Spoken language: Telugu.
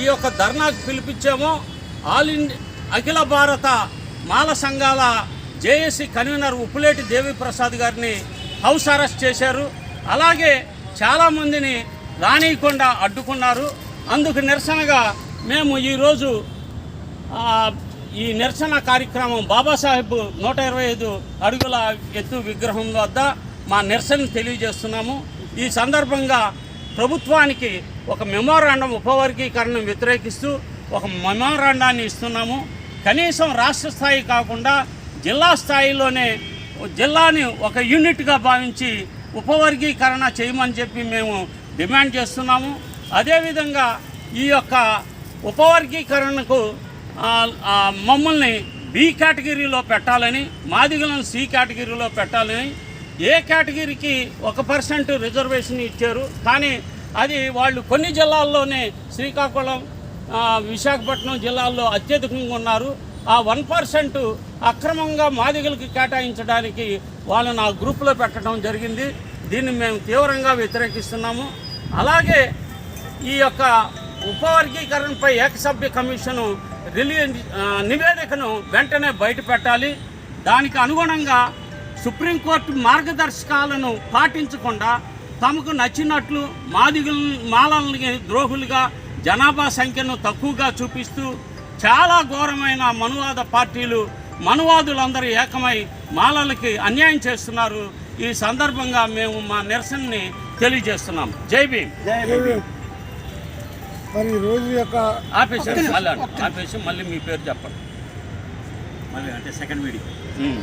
ఈ యొక్క ధర్నాకు పిలిపించామో. ఆల్ ఇండియా అఖిల భారత మాల సంఘాల జేఏసీ కన్వీనర్ ఉప్పులేటి దేవిప్రసాద్ గారిని హౌస్ అరెస్ట్ చేశారు. అలాగే చాలామందిని రానియకుండా అడ్డుకున్నారు. అందుకు నిరసనగా మేము ఈరోజు ఈ నిరసన కార్యక్రమం బాబాసాహెబ్ నూట ఇరవై ఐదు అడుగుల ఎత్తు విగ్రహం వద్ద మా నిరసన తెలియజేస్తున్నాము. ఈ సందర్భంగా ప్రభుత్వానికి ఒక మెమోరాండం ఉపవర్గీకరణను వ్యతిరేకిస్తూ ఒక మెమోరాండాన్ని ఇస్తున్నాము. కనీసం రాష్ట్ర స్థాయి కాకుండా జిల్లా స్థాయిలోనే జిల్లాని ఒక యూనిట్గా భావించి ఉపవర్గీకరణ చేయమని చెప్పి మేము డిమాండ్ చేస్తున్నాము. అదేవిధంగా ఈ యొక్క ఉపవర్గీకరణకు మమ్మల్ని బి కేటగిరీలో పెట్టాలని మాదిగలను సి కేటగిరీలో పెట్టాలని ఏ కేటగిరీకి ఒక పర్సెంట్ రిజర్వేషన్ ఇచ్చారు కానీ అది వాళ్ళు కొన్ని జిల్లాల్లోనే శ్రీకాకుళం విశాఖపట్నం జిల్లాల్లో అత్యధికంగా ఉన్నారు. ఆ వన్ పర్సెంట్ అక్రమంగా మాదిగలకు కేటాయించడానికి వాళ్ళని ఆ గ్రూప్లో పెట్టడం జరిగింది. దీన్ని మేము తీవ్రంగా వ్యతిరేకిస్తున్నాము. అలాగే ఈ యొక్క ఉపవర్గీకరణపై ఏకసభ్య కమిషను రిలీజ్ నివేదికను వెంటనే బయట పెట్టాలి దానికి అనుగుణంగా సుప్రీంకోర్టు మార్గదర్శకాలను పాటించకుండా తమకు నచ్చినట్లు మాదిగులు మాలల్ని ద్రోహులుగా జనాభా సంఖ్యను తక్కువగా చూపిస్తూ చాలా ఘోరమైన మనువాద పార్టీలు మనువాదులందరూ ఏకమై మాలలకి అన్యాయం చేస్తున్నారు. ఈ సందర్భంగా మేము మా నిరసనని తెలియజేస్తున్నాం. జై భీమ్. మరి రోజు యొక్క ఆపేసి మళ్ళీ ఆపేసి మళ్ళీ మీ పేరు చెప్పండి. మళ్ళీ అంటే సెకండ్ వీడియో ఉమ్.